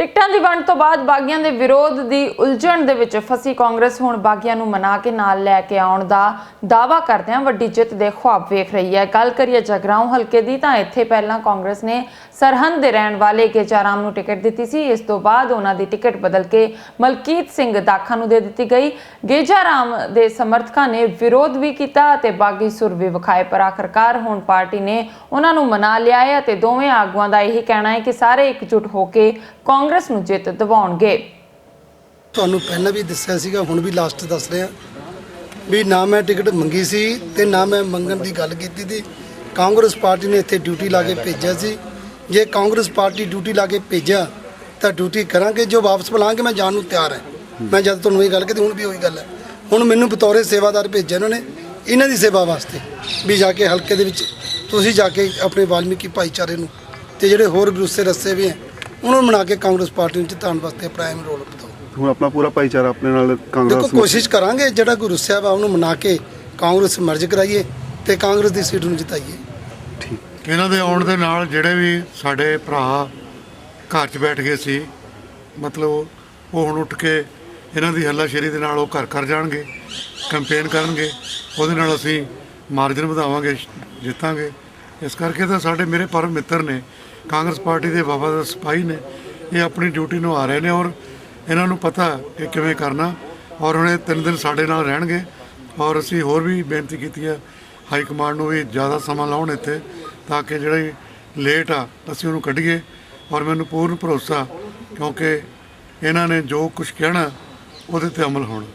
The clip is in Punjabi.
ਟਿਕਟਾਂ ਦੀ ਵੰਡ ਤੋਂ ਬਾਅਦ ਬਾਗੀਆਂ ਦੇ ਵਿਰੋਧ ਦੀ ਉਲਝਣ ਦੇ ਵਿੱਚ ਫਸੀ ਕਾਂਗਰਸ ਹੁਣ ਬਾਗੀਆਂ ਨੂੰ ਮਨਾ ਕੇ ਨਾਲ ਲੈ ਕੇ ਆਉਣ ਦਾ ਦਾਅਵਾ ਕਰਦਿਆਂ ਵੱਡੀ ਜਿੱਤ ਦੇ ਖੁਆਬ ਵੇਖ ਰਹੀ ਹੈ। ਗੱਲ ਕਰੀਏ ਜਗਰਾਉਂ ਹਲਕੇ ਦੀ ਤਾਂ ਇੱਥੇ ਪਹਿਲਾਂ ਕਾਂਗਰਸ ਨੇ ਸਰਹੰਦ ਦੇ ਰਹਿਣ ਵਾਲੇ ਗੇਜਾਰਾਮ ਨੂੰ ਟਿਕਟ ਦਿੱਤੀ ਸੀ। ਇਸ ਤੋਂ ਬਾਅਦ ਉਹਨਾਂ ਦੀ ਟਿਕਟ ਬਦਲ ਕੇ ਮਲਕੀਤ ਸਿੰਘ ਦਾਖਾ ਨੂੰ ਦੇ ਦਿੱਤੀ ਗਈ। ਗੇਜਾਰਾਮ ਦੇ ਸਮਰਥਕਾਂ ਨੇ ਵਿਰੋਧ ਵੀ ਕੀਤਾ ਅਤੇ ਬਾਗੀ ਸੁਰ ਵੀ ਵਿਖਾਏ। ਪਰ ਆਖਰਕਾਰ ਹੁਣ ਪਾਰਟੀ ਨੇ ਉਹਨਾਂ ਨੂੰ ਮਨਾ ਲਿਆ ਹੈ ਅਤੇ ਦੋਵੇਂ ਆਗੂਆਂ ਦਾ ਇਹੀ ਕਹਿਣਾ ਹੈ ਕਿ ਸਾਰੇ ਇਕਜੁੱਟ ਹੋ ਕੇ ਕਾਂਗਰਸ ਨੂੰ ਜਿੱਤ ਦਿਵਾਉਣਗੇ। ਤੁਹਾਨੂੰ ਪਹਿਲਾਂ ਵੀ ਦੱਸਿਆ ਸੀਗਾ, ਹੁਣ ਵੀ ਲਾਸਟ ਦੱਸ ਰਿਹਾ। ਵੀ ਨਾ ਮੈਂ ਟਿਕਟ ਮੰਗੀ ਸੀ ਤੇ ਨਾ ਮੈਂ ਮੰਗਣ ਦੀ ਗੱਲ ਕੀਤੀ ਸੀ। ਕਾਂਗਰਸ ਪਾਰਟੀ ਨੇ ਇੱਥੇ ਡਿਊਟੀ ਲਾ ਕੇ ਭੇਜਿਆ ਸੀ। ਜੇ ਕਾਂਗਰਸ ਪਾਰਟੀ ਡਿਊਟੀ ਲਾ ਕੇ ਭੇਜਿਆ, ਤਾਂ ਡਿਊਟੀ ਕਰਾਂਗੇ। ਜੋ ਵਾਪਸ ਬੁਲਾਵਾਂਗੇ, ਮੈਂ ਜਾਣ ਨੂੰ ਤਿਆਰ ਹਾਂ। ਮੈਂ ਜਦ ਤੁਹਾਨੂੰ ਇਹ ਗੱਲ ਕੀਤੀ ਹੁਣ ਵੀ ਉਹੀ ਗੱਲ ਹੈ। ਹੁਣ ਮੈਨੂੰ ਬਤੌਰੇ ਸੇਵਾਦਾਰ ਭੇਜਿਆ ਇਹਨਾਂ ਨੇ, ਇਹਨਾਂ ਦੀ ਸੇਵਾ ਵਾਸਤੇ। ਵੀ ਜਾ ਕੇ ਹਲਕੇ ਦੇ ਵਿੱਚ, ਤੁਸੀਂ ਜਾ ਕੇ ਆਪਣੇ ਵਾਲਮੀਕੀ ਭਾਈਚਾਰੇ ਨੂੰ ਤੇ ਜਿਹੜੇ ਹੋਰ ਦੂਸਰੇ ਰਸਤੇ ਵੀ ਹੈ ਉਹਨਾਂ ਨੂੰ ਬਣਾ ਕੇ ਕਾਂਗਰਸ ਪਾਰਟੀ ਨੂੰ ਜਿਤਾਉਣ ਵਾਸਤੇ ਪ੍ਰਾਈਮ ਰੋਲ ਬਤਾਓ। ਹੁਣ ਆਪਣਾ ਪੂਰਾ ਭਾਈਚਾਰਾ ਆਪਣੇ ਨਾਲ ਦੇਖੋ ਕਾਂਗਰਸ ਨੂੰ ਕੋਸ਼ਿਸ਼ ਕਰਾਂਗੇ ਜਿਹੜਾ ਕੋਈ ਰੁੱਸਿਆ ਵਾ ਉਹਨੂੰ ਮਨਾ ਕੇ ਕਾਂਗਰਸ ਮਰਜ ਕਰਾਈਏ ਤੇ ਕਾਂਗਰਸ ਦੀ ਸੀਟ ਨੂੰ ਜਿਤਾਈਏ। ਇਹਨਾਂ ਦੇ ਆਉਣ ਦੇ ਨਾਲ ਜਿਹੜੇ ਵੀ ਸਾਡੇ ਭਰਾ ਘਰ 'ਚ ਬੈਠ ਗਏ ਸੀ ਮਤਲਬ ਉਹ ਹੁਣ ਉੱਠ ਕੇ ਇਹਨਾਂ ਦੀ ਹੱਲਾਸ਼ੇਰੀ ਦੇ ਨਾਲ ਉਹ ਘਰ ਘਰ ਜਾਣਗੇ ਕੈਂਪੇਨ ਕਰਨਗੇ ਉਹਦੇ ਨਾਲ ਅਸੀਂ ਮਾਰਜਨ ਵਧਾਵਾਂਗੇ ਜਿੱਤਾਂਗੇ। ਇਸ ਕਰਕੇ ਤਾਂ ਸਾਡੇ ਮੇਰੇ ਪਰਮ ਮਿੱਤਰ ਨੇ ਕਾਂਗਰਸ ਪਾਰਟੀ ਦੇ ਵਫਾਦਾਰ ਸਿਪਾਹੀ ਨੇ ਇਹ ਆਪਣੀ ਡਿਊਟੀ ਨੂੰ ਆ ਰਹੇ ਨੇ ਔਰ ਇਹਨਾਂ ਨੂੰ ਪਤਾ ਕਿ ਕਿਵੇਂ ਕਰਨਾ ਔਰ ਹੁਣ ਇਹ ਤਿੰਨ ਦਿਨ ਸਾਡੇ ਨਾਲ ਰਹਿਣਗੇ ਔਰ ਅਸੀਂ ਹੋਰ ਵੀ ਬੇਨਤੀ ਕੀਤੀ ਹੈ ਹਾਈ ਕਮਾਂਡ ਨੂੰ ਵੀ ਜ਼ਿਆਦਾ ਸਮਾਂ ਲਾਉਣ ਇੱਥੇ ਤਾਂ ਕਿ ਜਿਹੜੀ ਲੇਟ ਆ, ਅਸੀਂ ਉਹਨੂੰ ਕੱਢੀਏ ਔਰ ਮੈਨੂੰ ਪੂਰਨ ਭਰੋਸਾ ਕਿਉਂਕਿ ਇਹਨਾਂ ਨੇ ਜੋ ਕੁਝ ਕਹਿਣਾ ਉਹਦੇ ਤੇ ਅਮਲ ਹੋਣਾ।